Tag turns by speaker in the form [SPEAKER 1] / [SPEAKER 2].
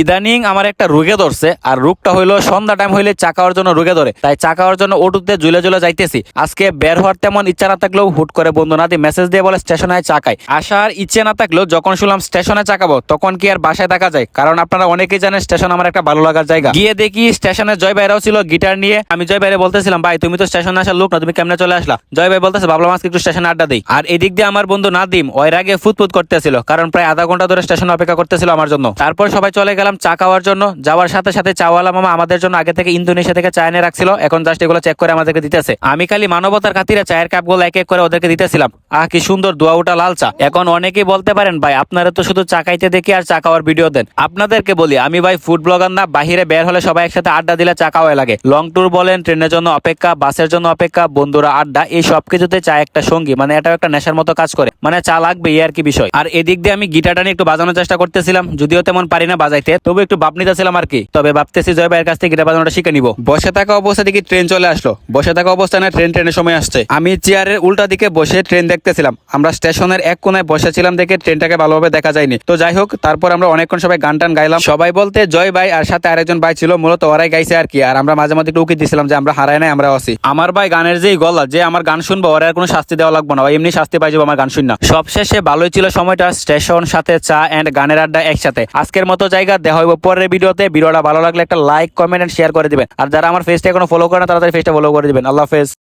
[SPEAKER 1] ইদানিং আমার একটা রোগে ধরছে, আর রোগটা হইল সন্ধ্যা টাইম হইলে চা খাওয়ার জন্য রোগে ধরে। তাই চা খাওয়ার জন্য ওটুতে জুলে জুলে যাইতেছি। আজকে বের হওয়ার তেমন ইচ্ছা না থাকলেও হুট করে বন্ধু নাতি মেসেজ দিয়ে বলে স্টেশনে চা খাই। আসার ইচ্ছে না থাকলেও যখন শুনলাম স্টেশনে চা খাব, তখন কি আর বাসায় থাকা যায়? কারণ আপনারা অনেকেই জানেন স্টেশন আমার একটা ভালো লাগার জায়গা। গিয়ে দেখি স্টেশনে জয় ভাইরাও ছিল গিটার নিয়ে। আমি জয় ভাইরে বলতেছিলাম, ভাই, তুমি তো স্টেশনে আসার লোক না, তুমি কেমনে চলে আসলা? জয় ভাই বলতেছে, ভাবলাম আজকে একটু স্টেশনে আড্ডা দিই। আর এদিক দিয়ে আমার বন্ধু নাদিম, ওর আগে ফুটফুট করতেছিল, কারণ প্রায় আধা ঘণ্টা ধরে স্টেশনে অপেক্ষা করতেছিল আমার জন্য। তারপর সবাই চলে গেলাম, চা খাওয়ার জন্য। যাওয়ার সাথে সাথে চাওয়ালা মামা আমাদের জন্য আগে থেকে ইন্দোনেশিয়া থেকে চা এনে রাখছিল। এখন জাস্ট এগুলো চেক করে আমাদেরকে দিতেছে। আমি খালি মানবতার খাতিরে চায়ের কাপগুলো এক এক করে ওদেরকে দিতেছিলাম। আহ, কি সুন্দর দোয়া উঠা লাল চা। এখন অনেকেই বলতে পারেন, ভাই, আপনারা তো শুধু চা খাইতে দেখি আর চা খাওয়ার ভিডিও দেন। আপনাদেরকে বলি, আমি ভাই ফুড ব্লগার না, বাহিরে বের হলে সবাই একসাথে আড্ডা দিলে চা খাওয়াই লাগে। লং ট্যুর বলেন, ট্রেনের জন্য অপেক্ষা, বাসের জন্য অপেক্ষা, বন্ধুরা আড্ডা, এই সব কিছুতে চা একটা সঙ্গী মানে এটাও একটা নেশার মতো কাজ করে। মানে চা লাগবে, এই আর কি বিষয়। আর এদিক দিয়ে আমি গিটারটা নিয়ে একটু বাজানোর চেষ্টা করতেছিলাম, যদিও তেমন পারি না বাজাইতে, তবু একটু ভাব নিতেছিলাম আর কি। তবে ভাবতেছি জয় ভাইয়ের কাছ থেকে গিটার বাজানোটা শিখে নিব। বসে থাকা অবস্থা দেখি ট্রেন চলে আসলো। বসে থাকা অবস্থায় না ট্রেন, ট্রেনের সময় আসছে। আমি চেয়ারের উল্টা দিকে বসে ট্রেন দেখতেছিলাম। আমরা স্টেশনের এক কোনায় বসেছিলাম দেখে ট্রেনটাকে ভালোভাবে দেখা যায়নি। তো যাই হোক, তারপর আমরা অনেকক্ষণ সবাই গান টান গাইলাম। সবাই বলতে জয় ভাই আর সাথে আরেকজন ভাই ছিল, মূলত ওরাই গাইছে আর কি। আর আমরা মাঝে মাঝে একটু উকি দিছিলাম যে আমরা হারাই নাই, আমরা আছি। আমার ভাই গানের যেই গলা, যে আমার গান শুনব, ওরা কোনো শাস্তি দেওয়া লাগবে না। এমনি শাস্তি পাই যাব আমার গান শুন না। সবশেষে ভালোই ছিল সময়টা। স্টেশন, সাথে চা এন্ড গানের আড্ডা একসাথে। আজকের মতো জায়গা দেখা হইব পরের ভিডিওতে। ভিডিওটা ভালো লাগলে একটা লাইক কমেন্ট এন্ড শেয়ার করে দিবেন। আর যারা আমার ফেসটা এখনও ফলো করে না, তাড়াতাড়ি ফেসটা ফলো করে দিবেন। আল্লাহ হাফেজ।